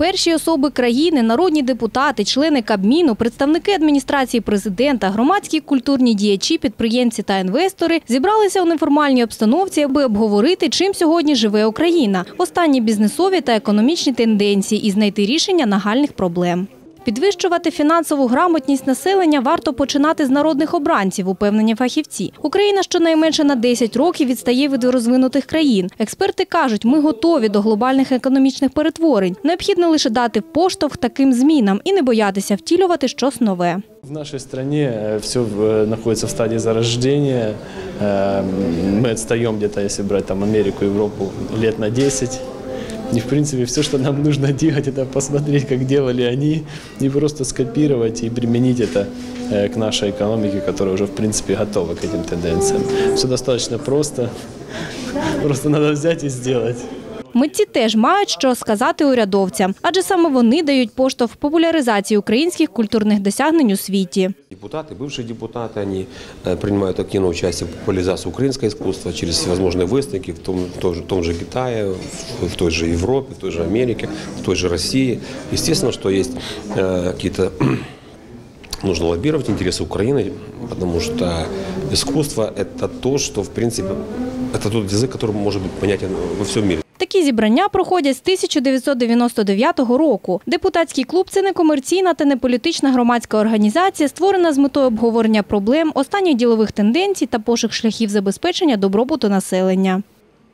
Перші особи країни, народні депутати, члени Кабміну, представники адміністрації президента, громадські культурні діячі, підприємці та інвестори зібралися у неформальній обстановці, аби обговорити, чим сьогодні живе Україна, останні бізнесові та економічні тенденції і знайти рішення нагальних проблем. Підвищувати фінансову грамотність населення варто починати з народних обранців, упевнені фахівці. Україна щонайменше на 10 років відстає від розвинутих країн. Експерти кажуть, ми готові до глобальних економічних перетворень. Необхідно лише дати поштовх таким змінам і не боятися втілювати щось нове. В нашей стране все находится в стадии зарождения. Э, Мы отстаем где-то, если брать там Америку, Европу, лет на 10. И, в принципе, все, что нам нужно делать, это посмотреть, как делали они, и просто скопировать и применить это э, к нашей экономике, которая уже, в принципе, готова к этим тенденциям. Все достаточно просто. Просто надо взять и сделать. Митці теж мають що сказати урядовцям, адже саме вони дають поштовх популяризації українських культурних досягнень у світі. Депутаты, бывшие депутаты, они э, принимают активное участие в популяризации украинского искусства через всевозможные выставки в том, в том же, в том же Китае, в, в той же Европе, в той же Америке, в той же России. Естественно, что есть э, какие-то нужно лоббировать интересы Украины, потому что искусство – это то, что, в принципе, это тот язык, который может быть понятен во всем мире. Такі зібрання проходять з 1999 року. Депутатський клуб – це не комерційна та неполітична громадська організація, створена з метою обговорення проблем, останніх ділових тенденцій та пошук шляхів забезпечення добробуту населення.